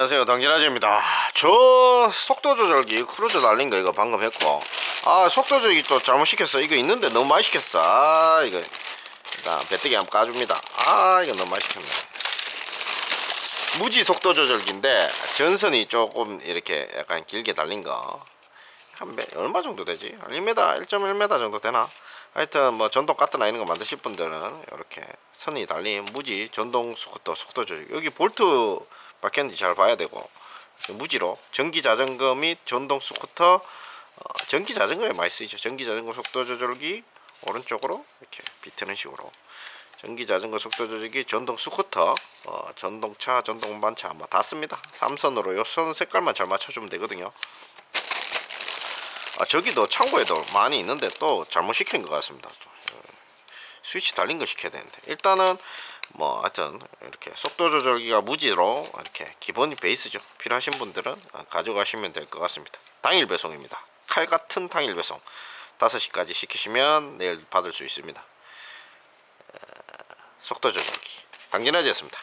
안녕하세요. 당진아재입니다. 저 속도 조절기 크루즈 달린 거 이거 방금 했고. 아 속도 조절기 또 잘못 시켰어. 이거 있는데 너무 많이 시켰어. 아 이거 일단 배뜨기 한번 까줍니다. 아 이거 너무 많이 시켰네. 무지 속도 조절기인데 전선이 조금 이렇게 약간 길게 달린 거. 한 얼마 정도 되지? 1m, 1.1m 정도 되나? 하여튼 뭐 전동 카트나 이런 거 만드실 분들은 이렇게 선이 달린 무지 전동 스쿠터 속도 조절 여기 볼트 박혔는지 잘 봐야 되고 무지로 전기 자전거 및 전동 스쿠터 어, 전기 자전거에 많이 쓰이죠. 전기 자전거 속도 조절기 오른쪽으로 이렇게 비트는 식으로. 전기 자전거 속도 조절기 전동 스쿠터 어, 전동차 전동 운반차 뭐 다 씁니다. 삼선으로 요 선 색깔만 잘 맞춰주면 되거든요 아 저기도 창고에도 많이 있는데 또 잘못 시킨 것 같습니다. 또, 어, 스위치 달린 거 시켜야 되는데 일단은 뭐 하여튼 이렇게 속도 조절기가 무지로 이렇게 기본이 베이스죠. 필요하신 분들은 아, 가져가시면 될 것 같습니다. 당일 배송입니다. 칼 같은 당일 배송 5시까지 시키시면 내일 받을 수 있습니다. 에, 속도 조절기 당진아지였습니다.